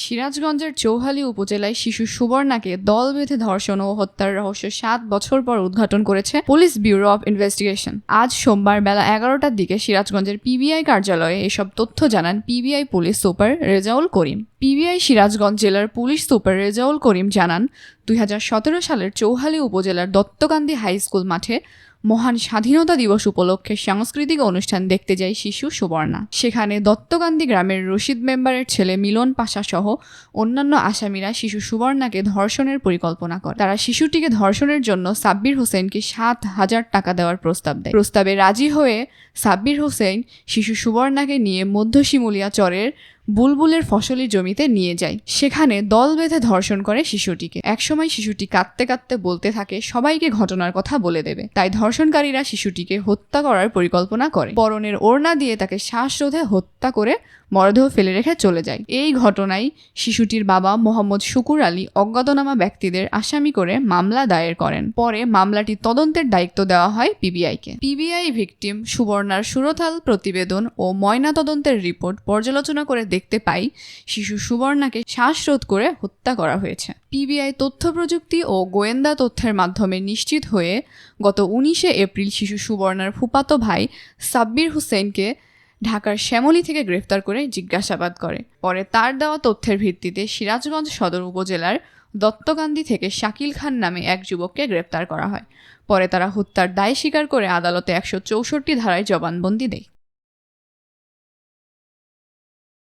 সিরাজগঞ্জের চৌহালি উপজেলায় শিশু সুবর্ণাকে দল বেঁধে ধর্ষণ ও হত্যার রহস্য সাত বছর পর উদ্ঘাটন করেছে পুলিশ ব্যুরো অব ইনভেস্টিগেশন। আজ সোমবার বেলা এগারোটার দিকে সিরাজগঞ্জের পিবিআই কার্যালয়ে এসব তথ্য জানান PBI police super Rezaul Karim. PBI Sirajganj জেলার পুলিশ সুপার রেজাউল করিম জানান, দুই হাজার সতেরো সালের চৌহালি উপজেলার দত্তকান্দি হাই স্কুল মাঠে মহান স্বাধীনতা দিবস উপলক্ষে সাংস্কৃতিক অনুষ্ঠান দেখতে যায় শিশু সুবর্ণা। সেখানে দত্তকান্দি গ্রামের রশিদ মেম্বারের ছেলে মিলন পাশা সহ অন্যান্য আসামিরা শিশু সুবর্ণাকে ধর্ষণের পরিকল্পনা করে। তারা শিশুটিকে ধর্ষণের জন্য সাব্বির হোসেনকে সাত হাজার টাকা দেওয়ার প্রস্তাব দেয়। প্রস্তাবে রাজি হয়ে সাব্বির হোসেন শিশু সুবর্ণাকে নিয়ে মধ্য শিমুলিয়া চরের বুলবুলের ফসলি জমিতে নিয়ে যায়। সেখানে দল বেঁধে ধর্ষণ করে শিশুটিকে। একসময় শিশুটি কাঁদতে কাঁদতে বলতে থাকে, সবাইকে ঘটনার কথা বলে দেবে। তাই ধর্ষণকারীরা শিশুটিকে হত্যা করার পরিকল্পনা করে। পরনের ওড়না দিয়ে তাকে শ্বাসরোধে হত্যা করে মরদেহ ফেলে রেখে চলে যায়। এই ঘটনায় শিশুটির বাবা মোহাম্মদ শুকুর আলী অজ্ঞাতনামা ব্যক্তিদের আসামি করে মামলা দায়ের করেন। পরে মামলাটি তদন্তের দায়িত্ব দেওয়া হয় পিবিআইকে। পিবিআই ভিকটিম সুবর্ণার সুরথাল প্রতিবেদন ও ময়না তদন্তের রিপোর্ট পর্যালোচনা করে দেখতে পাই, শিশু সুবর্ণাকে শ্বাসরোধ করে হত্যা করা হয়েছে। পিবিআই তথ্য প্রযুক্তি ও গোয়েন্দা তথ্যের মাধ্যমে নিশ্চিত হয়ে গত উনিশে এপ্রিল শিশু সুবর্ণার ফুপাতো ভাই সাব্বির হোসেনকে ঢাকার শ্যামলী থেকে গ্রেফতার করে জিজ্ঞাসাবাদ করে। পরে তার দেওয়া তথ্যের ভিত্তিতে সিরাজগঞ্জ সদর উপজেলার দত্তকান্দি থেকে শাকিল খান নামে এক যুবককে গ্রেপ্তার করা হয়। পরে তারা হত্যার দায় স্বীকার করে আদালতে একশো চৌষট্টি ধারায় জবানবন্দি দেয়।